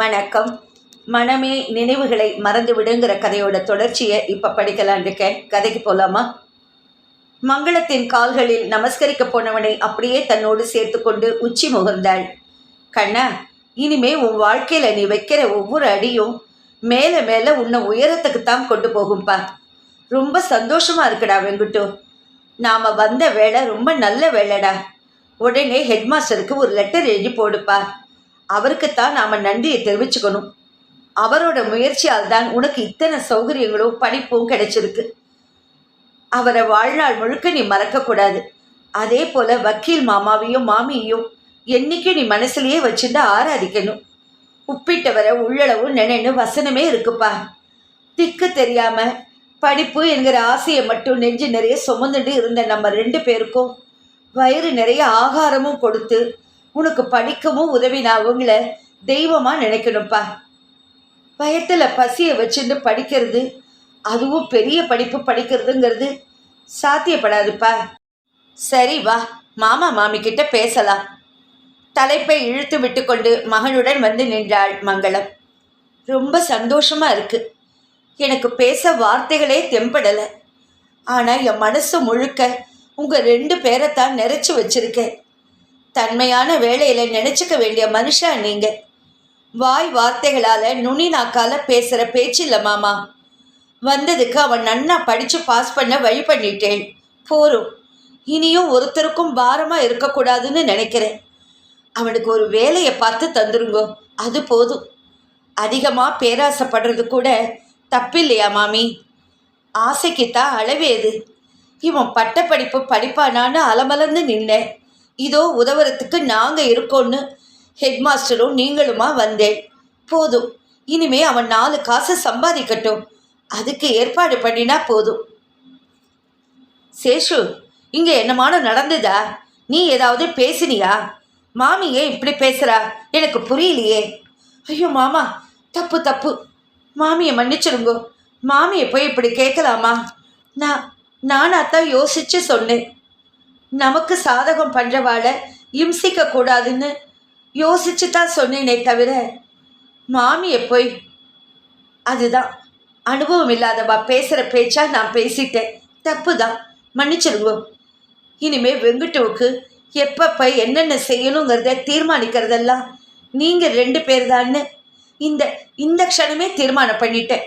வணக்கம். மனமே நினைவுகளை மறந்து விடுங்கிற கதையோட தொடர்ச்சியை இப்போ படிக்கலாம் இருக்கேன். கதைக்கு போகலாமா மங்களத்தின் கால்களில் நமஸ்கரிக்க போனவனை அப்படியே தன்னோடு சேர்த்து கொண்டு உச்சி முகர்ந்தாள். கண்ணா இனிமே உன் வாழ்க்கையில் நீ வைக்கிற ஒவ்வொரு அடியும் மேலே மேலே உன்னை உயரத்துக்கு தான் கொண்டு போகும்பா. ரொம்ப சந்தோஷமாக இருக்குடா வெங்குட்டு. நாம் வந்த வேலை ரொம்ப நல்ல வேலைடா. உடனே ஹெட்மாஸ்டருக்கு ஒரு லெட்டர் எழுதி போடுப்பா. அவருக்குத்தான் நாம் நன்றியை தெரிவிச்சுக்கணும். அவரோட முயற்சியால் தான் உனக்கு இத்தனை சௌகரியங்களும் படிப்பும் கிடைச்சிருக்கு. அவரை வாழ்நாள் முழுக்க நீ மறக்கக்கூடாது. அதே போல வக்கீல் மாமாவையும் மாமியையும் என்னைக்கும் நீ மனசுலேயே வச்சுட்டு ஆராதிக்கணும். உப்பிட்டவரை உள்ளளவு நினைன்னு வசனமே இருக்குப்பா. திக்கு தெரியாம படிப்பு என்கிற ஆசையை மட்டும் நெஞ்சு நிறைய சுமந்துட்டு இருந்த நம்ம ரெண்டு பேருக்கும் வயிறு நிறைய ஆகாரமும் கொடுத்து உனக்கு படிக்கவும் உதவினா அவங்கள தெய்வமாக நினைக்கணும்ப்பா பயத்தில் பசியை வச்சுட்டு படிக்கிறது அதுவும் பெரிய படிப்பு படிக்கிறதுங்கிறது சாத்தியப்படாதுப்பா. சரி வா மாமா மாமி கிட்ட பேசலாம். தலைப்பை இழுத்து விட்டுக்கொண்டு மகனுடன் வந்து நின்றாள் மங்களம். ரொம்ப சந்தோஷமா இருக்கு. எனக்கு பேச வார்த்தைகளே தெம்படலை. ஆனால் என் மனசு முழுக்க உங்கள் ரெண்டு பேரைத்தான் நிறைச்சி வச்சிருக்கேன். தன்மையான வேலையில் நினச்சிக்க வேண்டிய மனுஷா நீங்கள் வாய் வார்த்தைகளால் நுனி நாக்கால பேசுகிற இல்லை மாமா. வந்ததுக்கு அவன் நன்னா படித்து பாஸ் பண்ண வழி பண்ணிட்டேன். போரும் இனியும் ஒருத்தருக்கும் பாரமாக இருக்கக்கூடாதுன்னு நினைக்கிறேன். அவனுக்கு ஒரு வேலையை பார்த்து தந்துருங்கோ. அது போதும். அதிகமாக பேராசைப்படுறது கூட தப்பில்லையா மாமி? ஆசைக்குத்தான் அளவேது இவன் பட்டப்படிப்பு படிப்பானான்னு அலமலர்ந்து நின்னேன். இதோ உதவுறதுக்கு நாங்கள் இருக்கோன்னு ஹெட்மாஸ்டரும் நீங்களுமா வந்தேன். போதும் இனிமே அவன் நாலு காசு சம்பாதிக்கட்டும். அதுக்கு ஏற்பாடு பண்ணினா போதும். சேஷு இங்கே என்னமான நடந்ததா? நீ ஏதாவது பேசினியா? மாமி ஏன் இப்படி பேசுறா? எனக்கு புரியலையே. ஐயோ மாமா தப்பு தப்பு. மாமியை மன்னிச்சிருங்கோ. மாமியை போய் இப்படி கேட்கலாமா? நான் நானாத்தான் யோசிச்சு சொன்னேன். நமக்கு சாதகம் பண்ணுறவாளை இம்சிக்க கூடாதுன்னு யோசிச்சு தான் சொன்னேனே தவிர மாமியை போய் அதுதான் அனுபவம் இல்லாதவா? பேசுகிற பேச்சா நான் பேசிட்டேன். தப்பு தான் மன்னிச்சிருவோம் இனிமே வெங்குட்டுவுக்கு எப்பப்போ என்னென்ன செய்யணுங்கிறத தீர்மானிக்கிறதெல்லாம் நீங்கள் ரெண்டு பேர் தான்னு இந்த இந்த க்ஷணமே தீர்மானம் பண்ணிட்டேன்.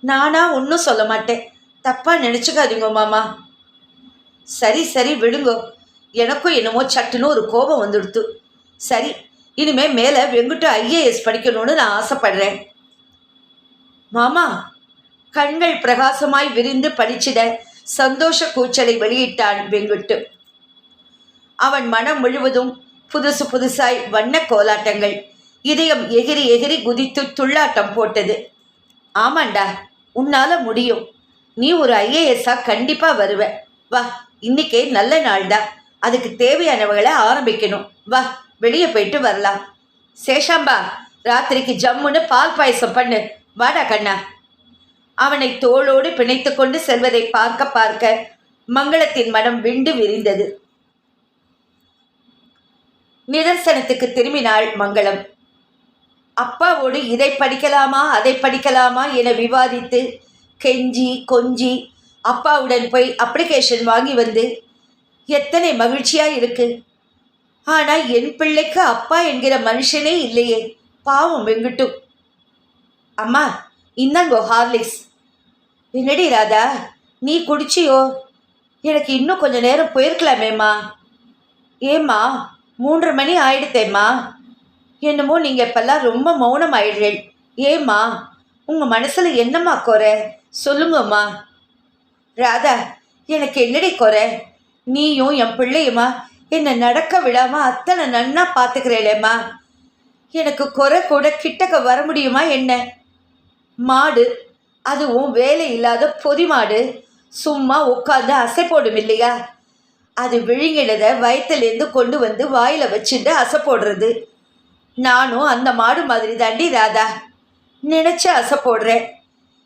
நானாக ஒன்றும் சொல்ல மாட்டேன். தப்பாக நினச்சிக்காதீங்க மாமா. சரி சரி விடுங்கோ. எனக்கும் என்னமோ சட்டுன்னு ஒரு கோபம் வந்துடுத்து. சரி இனிமே மேலே வெங்குட்டு ஐஏஎஸ் படிக்கணும்னு நான் ஆசைப்படுறேன். மாமா கண்கள் பிரகாசமாய் விரிந்து படிச்சிட சந்தோஷ கூச்சலை வெளியிட்டான் வெங்குட்டு. அவன் மனம் முழுவதும் புதுசு புதுசாய் வண்ண கோலாட்டங்கள். இதயம் எகிரி எகிரி குதித்து துள்ளாட்டம் போட்டது. ஆமாண்டா உன்னால முடியும். நீ ஒரு ஐஏஎஸ்ஸா கண்டிப்பா வருவ. வா இன்னைக்கே நல்ல நாள்டா. அதுக்கு தேவையானவங்களை ஆரம்பிக்கணும். வா வெளியே போயிட்டு வரலாம். சேஷாம்பா ராத்திரிக்கு ஜம்முன்னு பால் பாயசம் பண்ணு. வாடா கண்ணா. அவனை தோளோடு பிணைத்து கொண்டு செல்வதை பார்க்க பார்க்க மங்களத்தின் மனம் விண்டு விரிந்தது. நிதர்சனத்துக்கு திரும்பினாள் மங்களம். அப்பாவோடு இதை படிக்கலாமா அதை படிக்கலாமா என விவாதித்து கெஞ்சி கொஞ்சி அப்பாவுடன் போய் அப்ளிகேஷன் வாங்கி வந்து எத்தனை மகிழ்ச்சியாக இருக்கு. ஆனால் என் பிள்ளைக்கு அப்பா என்கிற மனுஷனே இல்லையே பாவம் வெங்குட்டும் அம்மா இந்தாங்கோ ஹார்லிக்ஸ். என்னடி ராதா நீ குடிச்சியோ? எனக்கு இன்னும் கொஞ்ச நேரம் போயிருக்கலாமேம்மா. ஏம்மா மூன்று மணி ஆயிடுத்தேம்மா. என்னமோ நீங்கள் இப்பெல்லாம் ரொம்ப மௌனம் ஆயிடுறேன் ஏம்மா உங்கள் மனசில் என்னம்மா குறை? சொல்லுங்கம்மா. ராதா எனக்கு என்னடி குறை? நீயும் என் பிள்ளையுமா? என்னை நடக்க விடாமல் அத்தனை நன்னா பார்த்துக்கிறேளேம்மா. எனக்கு குறை கூட கிட்டக்க வர முடியுமா என்ன? மாடு அதுவும் வேலை இல்லாத பொதி மாடு. சும்மா உட்காந்து அசை போடும் இல்லையா? அது விழுங்கினதை வயத்துலேருந்து கொண்டு வந்து வாயில் வச்சுட்டு அசை போடுறது. நானும் அந்த மாடு மாதிரி தாண்டி ராதா நினச்சி அசை போடுறேன்.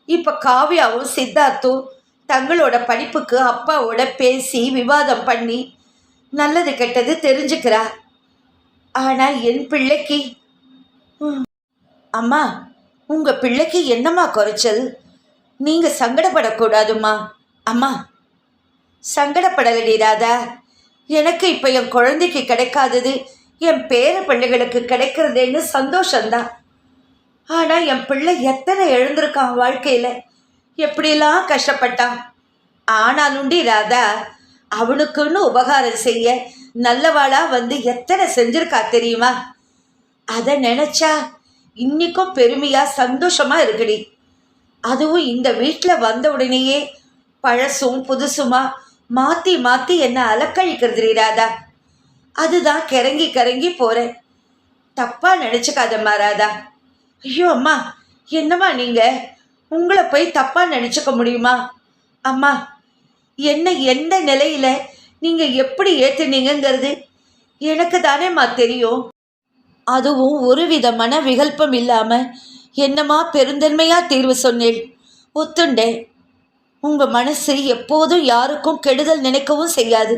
இப்போ காவியாவும் சித்தார்த்தும் தங்களோட படிப்புக்கு அப்பாவோட பேசி விவாதம் பண்ணி நல்லது கெட்டது தெரிஞ்சுக்கிறா ஆனால் என் பிள்ளைக்கு ம், அம்மா உங்க பிள்ளைக்கு என்னம்மா குறைச்சல்? நீங்க சங்கடப்படக்கூடாதும்மா. அம்மா சங்கடப்படலடி ராதா. எனக்கு இப்போ என் குழந்தைக்கு கிடைக்காதது என் பேர பிள்ளைகளுக்கு கிடைக்கிறதேன்னு சந்தோஷந்தான் ஆனால் என் பிள்ளை எத்தனை எழுந்திருக்கான் வாழ்க்கையில்? எப்படிலாம் கஷ்டப்பட்டான்? ஆனாலுண்டி ராதா அவனுக்குன்னு உபகாரம் செய்ய நல்லவாளா வந்து எத்தனை செஞ்சிருக்கா தெரியுமா? அதை நினச்சா இன்னைக்கும் பெருமையாக சந்தோஷமாக இருக்குடி. அதுவும் இந்த வீட்டில் வந்த உடனேயே பழசும் புதுசுமா மாற்றி மாற்றி என்னை அலக்கழிக்கிறது ராதா. அதுதான் கிறங்கி கிறங்கி போகிறேன் தப்பாக நினச்சிக்காதம்மா ராதா. ஐயோ அம்மா என்னம்மா நீங்கள் உங்களை போய் தப்பாக நினச்சிக்க முடியுமா? அம்மா என்ன எந்த நிலையில் நீங்கள் எப்படி ஏற்றுனீங்கங்கிறது எனக்கு தானேம்மா தெரியும். அதுவும் ஒருவித மன விகல்பம் இல்லாமல் என்னம்மா பெருந்தன்மையாக தீர்வு சொன்னேன். ஒத்துண்டே. உங்கள் மனசு எப்போதும் யாருக்கும் கெடுதல் நினைக்கவும் செய்யாது.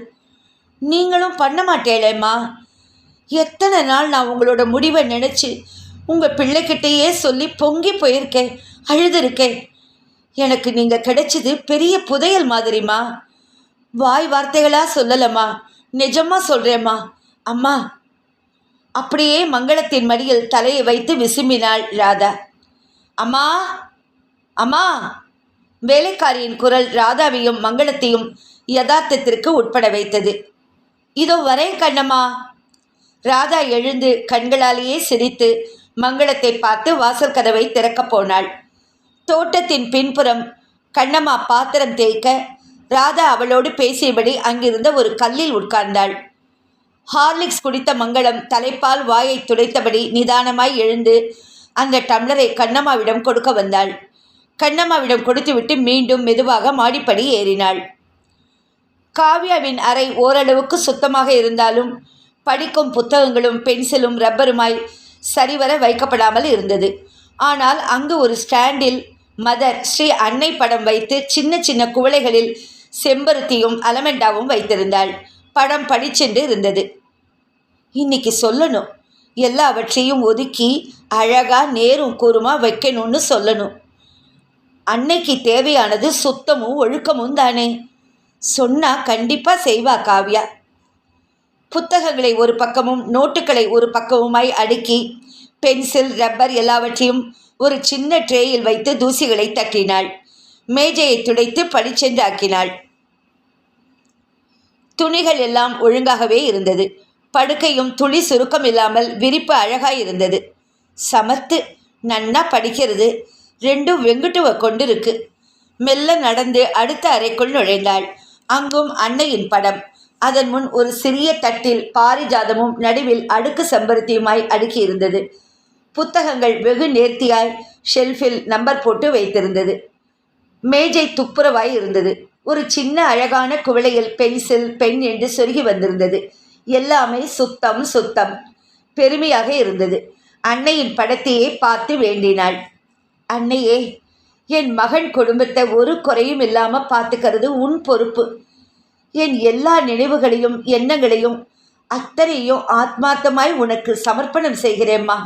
நீங்களும் பண்ண மாட்டேளேம்மா. எத்தனை நாள் நான் உங்களோட முடிவை நினச்சி உங்கள் பிள்ளைகிட்டேயே சொல்லி பொங்கி போயிருக்கேன். அழுதுருக்கேன் எனக்கு நீங்கள் கிடைச்சது பெரிய புதையல் மாதிரிம்மா. வாய் வார்த்தைகளாக சொல்லலம்மா. நிஜமாக சொல்கிறேம்மா அம்மா. அப்படியே மங்களத்தின் மடியில் தலையை வைத்து விசும்பினாள் ராதா. அம்மா. அம்மா. வேலைக்காரியின் குரல் ராதாவையும் மங்களத்தையும் யதார்த்தத்திற்கு உட்பட வைத்தது. இதோ வரேன் கண்ணம்மா. ராதா எழுந்து கண்களாலேயே சிரித்து மங்களத்தை பார்த்து வாசல் கதவை திறக்கப் போனாள். தோட்டத்தின் பின்புறம் கண்ணம்மா பாத்திரம் தேய்க்க ராதா அவளோடு பேசியபடி அங்கிருந்த ஒரு கல்லில் உட்கார்ந்தாள். ஹார்லிக்ஸ் குடித்த மங்களம் தலைப்பால் வாயை துடைத்தபடி நிதானமாய் எழுந்து அந்த டம்ளரை கண்ணம்மாவிடம் கொடுக்க வந்தாள். கண்ணம்மாவிடம் கொடுத்துவிட்டு மீண்டும் மெதுவாக மாடிப்படி ஏறினாள். காவ்யாவின் அறை ஓரளவுக்கு சுத்தமாக இருந்தாலும் படிக்கும் புத்தகங்களும் பென்சிலும் ரப்பருமாய் சரிவர வைக்கப்படாமல் இருந்தது. ஆனால் அங்கு ஒரு ஸ்டாண்டில் மதர் ஸ்ரீ அன்னை படம் வைத்து சின்ன சின்ன குவளைகளில் செம்பருத்தியும் அலமெண்டாவும் வைத்திருந்தாள். படம் படிச்சென்று இருந்தது. இன்னைக்கு சொல்லணும். எல்லாவற்றையும் ஒதுக்கி அழகா நேரும் கூறுமா வைக்கணும்னு சொல்லணும். அன்னைக்கு தேவையானது சுத்தமும் ஒழுக்கமும் தானே. சொன்னா கண்டிப்பா செய்வா காவ்யா. புத்தகங்களை ஒரு பக்கமும் நோட்டுகளை ஒரு பக்கமுமாய் அடுக்கி பென்சில் ரப்பர் எல்லாவற்றையும் ஒரு சின்ன ட்ரேயில் வைத்து தூசிகளை தட்டினாள் மேஜையை துடைத்து பளிச்சென்று ஆக்கினாள் துணிகள் எல்லாம் ஒழுங்காகவே இருந்தது. படுக்கையும் துளி சுருக்கம் இல்லாமல் விரிப்பு அழகாய் இருந்தது. சமத்து நன்னா படிக்கிறது. ரெண்டும் வெங்குட்டுவ கொண்டிருக்கு. மெல்ல நடந்து அடுத்த அறைக்குள் நுழைந்தாள். அங்கும் அன்னையின் படம். அதன் முன் ஒரு சிறிய தட்டில் பாரிஜாதமும் நடுவில் அடுக்கு செம்பருத்தியுமாய் அடுக்கியிருந்தது. புத்தகங்கள் வெகு நேர்த்தியாய் ஷெல்ஃபில் நம்பர் போட்டு வைத்திருந்தது. மேஜை துப்புரவாய் இருந்தது. ஒரு சின்ன அழகான குவளையில் பென்சில் பெண் என்று சொருகி வந்திருந்தது. எல்லாமே சுத்தம் சுத்தம். பெருமையாக இருந்தது. அன்னையின் படத்தையே பார்த்து வேண்டினாள். அன்னையே என் மகன் குடும்பத்தை ஒரு குறையும் இல்லாமல் பார்த்துக்கிறது உன் பொறுப்பு. என் எல்லா நினைவுகளையும் எண்ணங்களையும் அத்தனையும் ஆத்மார்த்தமாய் உனக்கு சமர்ப்பணம் செய்கிறேம்மா.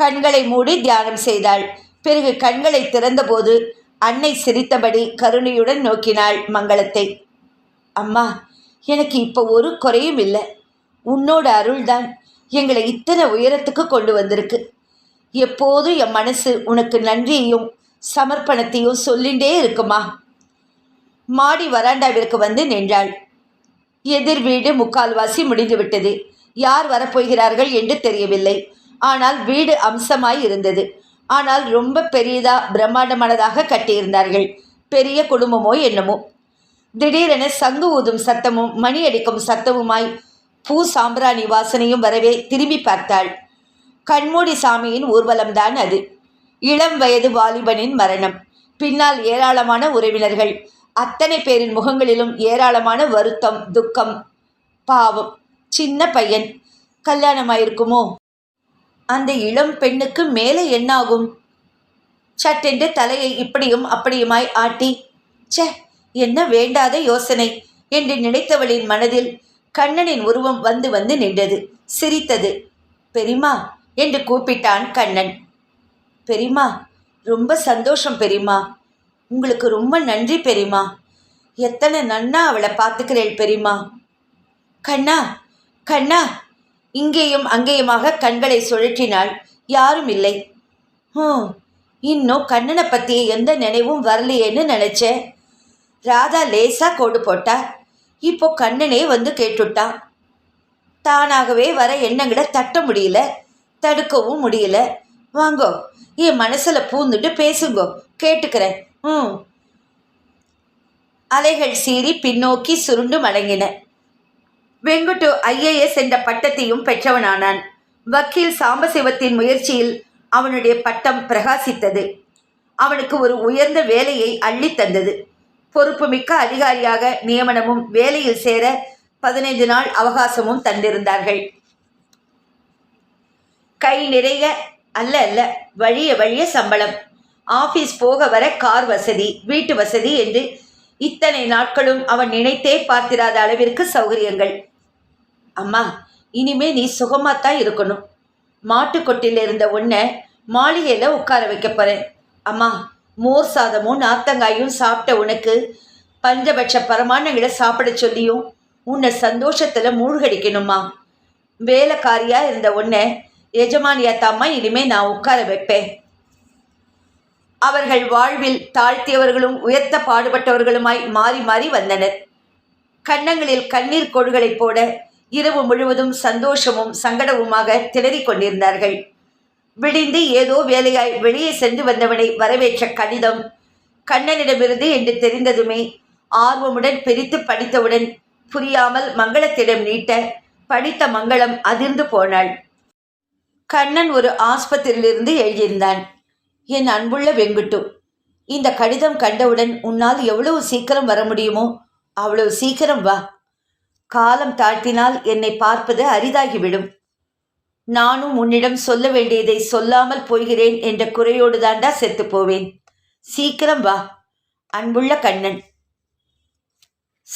கண்களை மூடி தியானம் செய்தாள். பிறகு கண்களை திறந்தபோது அன்னை சிரித்தபடி கருணையுடன் நோக்கினாள் மங்களத்தை. அம்மா எனக்கு இப்போ ஒரு குறையும் இல்லை. உன்னோட அருள்தான் எங்களை இத்தனை உயரத்துக்கு கொண்டு வந்திருக்கு. எப்போதும் என் மனசு உனக்கு நன்றியையும் சமர்ப்பணத்தையும் சொல்லிண்டே இருக்குமா? மாடி வராண்டாவிற்கு வந்து நின்றாள். எதிர் வீடு முக்கால்வாசி முடிந்துவிட்டது. யார் வரப்போகிறார்கள் என்று தெரியவில்லை. ஆனால் வீடு அம்சமாய் இருந்தது. ஆனால் ரொம்ப பெரியதா பிரம்மாண்டமானதாக கட்டியிருந்தார்கள். பெரிய குடும்பமோ என்னமோ. திடீரென சங்கு ஊதும் சத்தமும் மணி அடிக்கும் சத்தமுமாய் பூ சாம்பிராணி வாசனையும் வரவே திரும்பி பார்த்தாள். கண்மூடி சாமியின் ஊர்வலம்தான் அது. இளம் வயது வாலிபனின் மரணம். பின்னால் ஏராளமான உறவினர்கள். அத்தனை பேரின் முகங்களிலும் ஏராளமான வருத்தம் துக்கம் பாவம். சின்ன பையன். கல்யாணமாயிருக்குமோ? அந்த இளம் பெண்ணுக்கு மேலே என்னாகும்? சட்டென்று தலையை இப்படியும் அப்படியுமாய் ஆட்டி சே என்ன வேண்டாத யோசனை என்று நினைத்தவளின் மனதில் கண்ணனின் உருவம் வந்து வந்து நின்றது. சிரித்தது. பெரியமா என்று கூப்பிட்டான் கண்ணன். பெரியம்மா ரொம்ப சந்தோஷம் பெரியம்மா. உங்களுக்கு ரொம்ப நன்றி பெரியம்மா. எத்தனை நன்னா அவளை பார்த்துக்கிறேள் பெரியம்மா. கண்ணா கண்ணா இங்கேயும் அங்கேயுமாக கண்களை சுழற்றினாள். யாரும் இல்லை ஹம் இன்னும் கண்ணனை பற்றி எந்த நினைவும் வரலையேன்னு நினச்சேன் ராதா லேசா கோடு போட்டா. இப்போ கண்ணனே வந்து கேட்டுட்டான் தானாகவே வர எண்ணங்களை தட்ட முடியல. தடுக்கவும் முடியல. வாங்கோ என் மனசில் பூந்துட்டு பேசுங்கோ. கேட்டுக்கிறேன். ம் அலைகள் சீறி பின்னோக்கி சுருண்டு மடங்கின. வெங்குட்டு ஐஏஎஸ் என்ற பட்டத்தையும் பெற்றவனானான். வக்கீல் சாம்பசிவத்தின் முயற்சியில் அவனுடைய பட்டம் பிரகாசித்தது. அவனுக்கு ஒரு உயர்ந்த வேலையை அள்ளித் தந்தது. பொறுப்புமிக்க அதிகாரியாக நியமனமும் வேலையில் சேர பதினைந்து நாள் அவகாசமும் தந்திருந்தார்கள். கை நிறைய அல்ல அல்ல வழிய வழிய சம்பளம். ஆபீஸ் போக வர கார் வசதி வீட்டு வசதி என்று இத்தனை நாட்களும் அவன் நினைத்தே பார்த்திராத அளவிற்கு சௌகரியங்கள். அம்மா இனிமே நீ சுகமாத்தான் இருக்கணும். மாட்டுக்கொட்டில் இருந்த உன்னை மாளிகையில் உட்கார வைக்க போகிறேன் அம்மா மோர் சாதமும் நார்த்தங்காயும் சாப்பிட்ட உனக்கு பஞ்சபட்ச பரமானங்களை சாப்பிட சொல்லியும் உன்னை சந்தோஷத்தில் மூழ்கடிக்கணுமா வேலைக்காரியா இருந்த உன்னை எஜமானியாத்தாம்மா இனிமே நான் உட்கார வைப்பேன். அவர்கள் வாழ்வில் தாழ்த்தியவர்களும் உயர்த்த பாடுபட்டவர்களுமாய் மாறி மாறி வந்தனர். கன்னங்களில் கண்ணீர் கொடுகளைப் போட இரவு முழுவதும் சந்தோஷமும் சங்கடமுமாக திணறிக் கொண்டிருந்தார்கள். விடிந்து ஏதோ வேலையாய் வெளியே சென்று வந்தவனை வரவேற்ற கடிதம் கண்ணனிடமிருந்து என்று தெரிந்ததுமே ஆர்வமுடன் பிரித்து படித்தவுடன் புரியாமல் மங்களத்திடம் நீட்ட படித்த மங்களம் அதிர்ந்து போனாள். கண்ணன் ஒரு ஆஸ்பத்திரியிலிருந்து எழுதியிருந்தான். என் அன்புள்ள வெங்குட்டு இந்த கடிதம் கண்டவுடன் உன்னால் எவ்வளவு சீக்கிரம் வர முடியுமோ அவ்வளவு சீக்கிரம் வா. காலம் தாழ்த்தினால் என்னை பார்ப்பது அரிதாகிவிடும். நானும் உன்னிடம் சொல்ல வேண்டியதை சொல்லாமல் போகிறேன் என்ற குறையோடு தாண்டா செத்து போவேன். சீக்கிரம் வா அன்புள்ள கண்ணன்.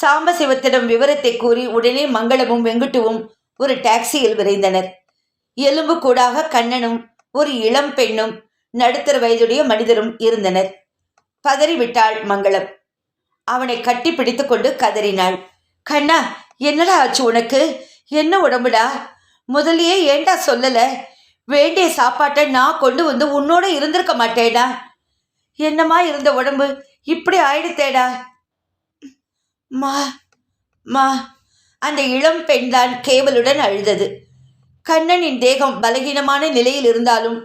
சாம்பசிவத்திடம் விவரத்தை கூறி உடனே மங்களமும் வெங்குட்டுவும் ஒரு டாக்ஸியில் விரைந்தனர். எலும்பு கூடாக கண்ணனும் ஒரு இளம் பெண்ணும் நடுத்தர வயதுடைய மனிதரும் இருந்தனர். பதறிவிட்டாள் மங்களம். அவனை கட்டி பிடித்து கொண்டு கதறினாள். கண்ணா என்னடா ஆச்சு உனக்கு? என்ன உடம்புடா? முதலியே ஏண்டா சொல்லல? வேண்டிய சாப்பாட்டை நான் கொண்டு வந்து உன்னோட இருந்திருக்க மாட்டேடா என்னமா இருந்த உடம்பு? இப்படி ஆயிடுத்தேடா. மா மா அந்த இளம் பெண்தான் கேவலுடன் அழுதது. கண்ணனின் தேகம் பலகீனமான நிலையில் இருந்தாலும்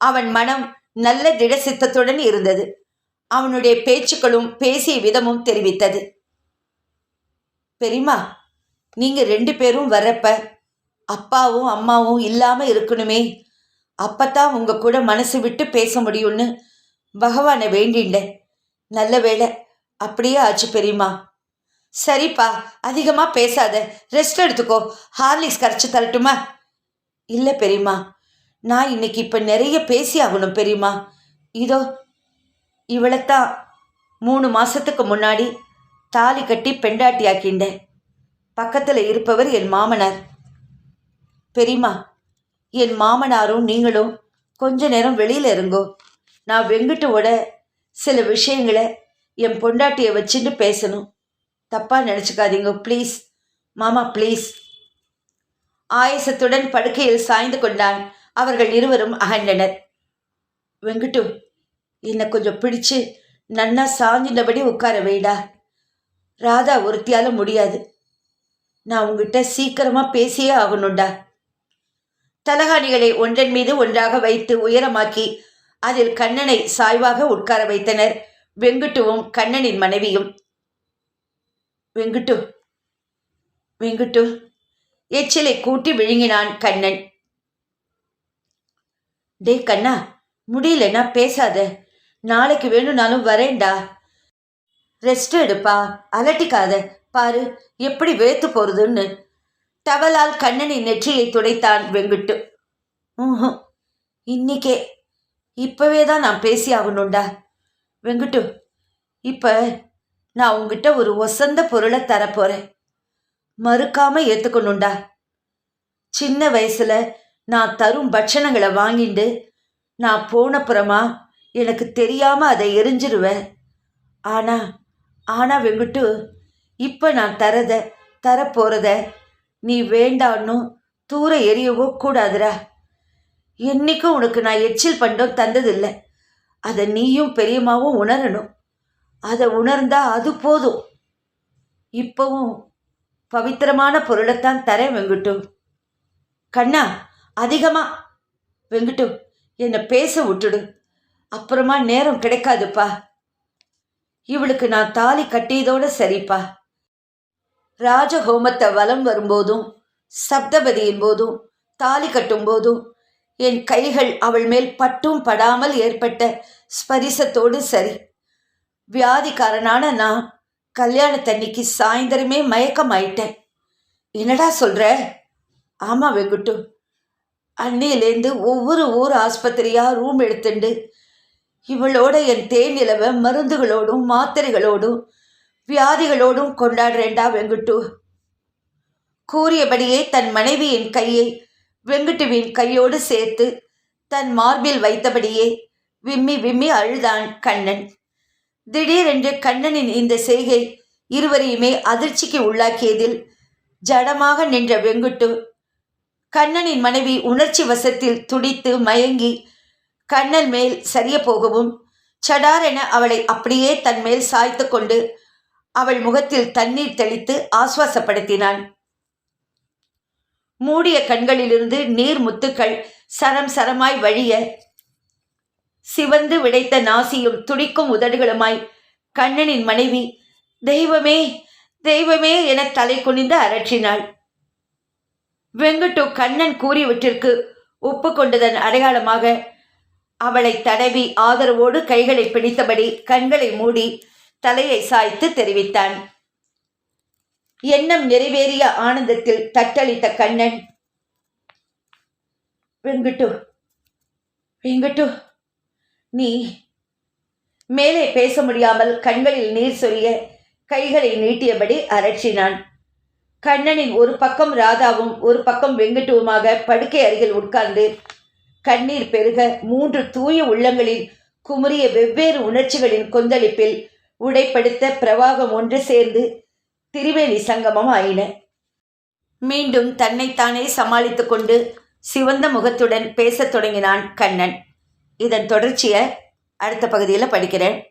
அவன் மனம் நல்ல திடசித்தத்துடன் இருந்தது. அவனுடைய பேச்சுக்களும் பேசிய விதமும் தெரிவித்தது. பெரியம்மா நீங்கள் ரெண்டு பேரும் வர்றப்ப அப்பாவும் அம்மாவும் இல்லாமல் இருக்கணுமே. அப்பத்தான் உங்கள் கூட மனசு விட்டு பேச முடியும்னு பகவானை வேண்டிண்டேன் நல்ல வேளை அப்படியே ஆச்சு பெரியம்மா. சரிப்பா அதிகமாக பேசாத. ரெஸ்ட் எடுத்துக்கோ. ஹார்லிக்ஸ் கரைச்சி தரட்டுமா? இல்லை பெரியம்மா நான் இன்னைக்கு இப்போ நிறைய பேசி ஆகணும் பெரியம்மா. இதோ இவளைத்தான் மூணு மாதத்துக்கு முன்னாடி தாலி கட்டி பெண்டாட்டி ஆக்கிண்டேன். பக்கத்தில் இருப்பவர் என் மாமனார். பெரியம்மா என் மாமனாரும் நீங்களும் கொஞ்ச நேரம் வெளியில் இருங்கோ. நான் வெங்கட்டோட சில விஷயங்களை என் பொண்டாட்டியை வச்சுட்டு பேசணும். தப்பாக நினச்சிக்காதீங்க ப்ளீஸ். மாமா ப்ளீஸ். ஆயசத்துடன் படுக்கையில் சாய்ந்து கொண்டான். அவர்கள் இருவரும் அகண்டனர் வெங்கட்டு என்னை கொஞ்சம் பிடிச்சு நன்னா சாஞ்சினபடி உட்கார வைடா. ராதா ஒருத்தியால முடியாது. நான் உங்ககிட்ட சீக்கிரமா பேசியே ஆகணும்டா. தலகாணிகளை ஒன்றன் மீது ஒன்றாக வைத்து உயரமாக்கி அதில் கண்ணனை சாய்வாக உட்கார வைத்தனர் வெங்குட்டுவும் கண்ணனின் மனைவியும். வெங்குட்டு வெங்குட்டு எச்சிலை கூட்டி விழுங்கினான் கண்ணன். டே கண்ணா முடியலன்னா பேசாத. நாளைக்கு வேணும்னாலும் வரேன்டா. ரெஸ்ட் எடுப்பா அலட்டிக்காத. பாரு எப்படி வேத்து போறதுன்னு. டவலால் கண்ணனின் நெற்றியை துடைத்தான் வெங்குட்டு. ம்ஹும். இன்னிக்கே. இப்பவே தான் நான் பேசி ஆகணும்டா. வெங்குட்டு இப்ப நான் உங்ககிட்ட ஒரு ஒசந்த பொருளை தரப்போறேன். மறுக்காம ஏத்துக்கணும்டா. சின்ன வயசுல நான் தரும் பட்சணங்களை வாங்கிண்டு நான் போனப்புறமா எனக்கு தெரியாமல் அதை எரிஞ்சிருவேன். ஆனா ஆனா வெங்குட்டு இப்போ நான் தரத தரப்போகிறத நீ வேண்டான்னும் தூர எரியவோ கூடாதுடா. என்னைக்கும் உனக்கு நான் எச்சில் பண்டம் தந்ததில்லை. அதை நீயும் பெரியம்மாவும் உணரணும். அதை உணர்ந்தா அது போதும். இப்போவும் பவித்திரமான பொருளைத்தான் தரேன் வெங்குட்டு கண்ணா அதிகமாக வெங்குட்டு என்னை பேச விட்டுடு. அப்புறமா நேரம் கிடைக்காதுப்பா. இவளுக்கு நான் தாலி கட்டியதோட சரிப்பா. ராஜஹோமத்தை வலம் வரும்போதும் சப்தபதியின் போதும் தாலி கட்டும் போதும் என் கைகள் அவள் மேல் பட்டும் படாமல் ஏற்பட்ட ஸ்பரிசத்தோடு சரி. வியாதிக்காரனான நான் கல்யாணத்தன்னைக்கு சாயந்தரமே மயக்கமாயிட்டேன். என்னடா சொல்ற? ஆமா வெங்குட்டு. அன்னையிலேருந்து ஒவ்வொரு ஊர் ஆஸ்பத்திரியா ரூம் எடுத்துண்டு இவளோட என் தேநிலவை மருந்துகளோடும் மாத்திரைகளோடும் வியாதிகளோடும் கொண்டாடுறேன்டா வெங்குட்டு. கூறியபடியே தன் மனைவியின் கையை வெங்குட்டுவின் கையோடு சேர்த்து தன் மார்பில் வைத்தபடியே விம்மி விம்மி அழுதான் கண்ணன். திடீரென்று கண்ணனின் இந்த செய்கை இருவரையுமே அதிர்ச்சிக்கு உள்ளாக்கியதில் ஜடமாக நின்ற வெங்குட்டு கண்ணனின் மனைவி உணர்ச்சி வசத்தில் துடித்து மயங்கி கண்ணன் மேல் சரிய போகவும் சடாரென அவளை அப்படியே தன் மேல் சாய்த்து கொண்டு அவள் முகத்தில் தண்ணீர் தெளித்து ஆஸ்வாசப்படுத்தினான். மூடிய கண்களிலிருந்து நீர் முத்துக்கள் சரம் சரமாய் வழிய சிவந்து விடைத்த நாசியும் துடிக்கும் உதடுகளுமாய் கண்ணனின் மனைவி தெய்வமே தெய்வமே என தலை குனிந்து அரற்றினாள். வெங்குட்டு கண்ணன் கூறியவற்றிற்கு ஒப்புக்கொண்டதன் அடையாளமாக அவளை தடவி ஆதரவோடு கைகளை பிடித்தபடி கண்களை மூடி தலையை சாய்த்து தெரிவித்தான். எண்ணம் நிறைவேறிய ஆனந்தத்தில் தட்டளித்த கண்ணன் வெங்கட்டு வெங்கட்டு நீ மேலே பேச முடியாமல் கண்களில் நீர் சொரிய கைகளை நீட்டியபடி அரற்றினான். கண்ணனின் ஒரு பக்கம் ராதாவும் ஒரு பக்கம் வெங்கட்டுவுமாக படுக்கை அருகில் உட்கார்ந்து கண்ணீர் பெருக மூன்று தூய உள்ளங்களில் குமுறிய வெவ்வேறு உணர்ச்சிகளின் கொந்தளிப்பில் உடைப்படுத்த பிரவாகம் ஒன்று சேர்ந்து திரிவேணி சங்கமம் ஆயின. மீண்டும் தன்னைத்தானே சமாளித்து கொண்டு சிவந்த முகத்துடன் பேசத் தொடங்கினான் கண்ணன். இதன் தொடர்ச்சியை அடுத்த பகுதியில் படிக்கிறேன்.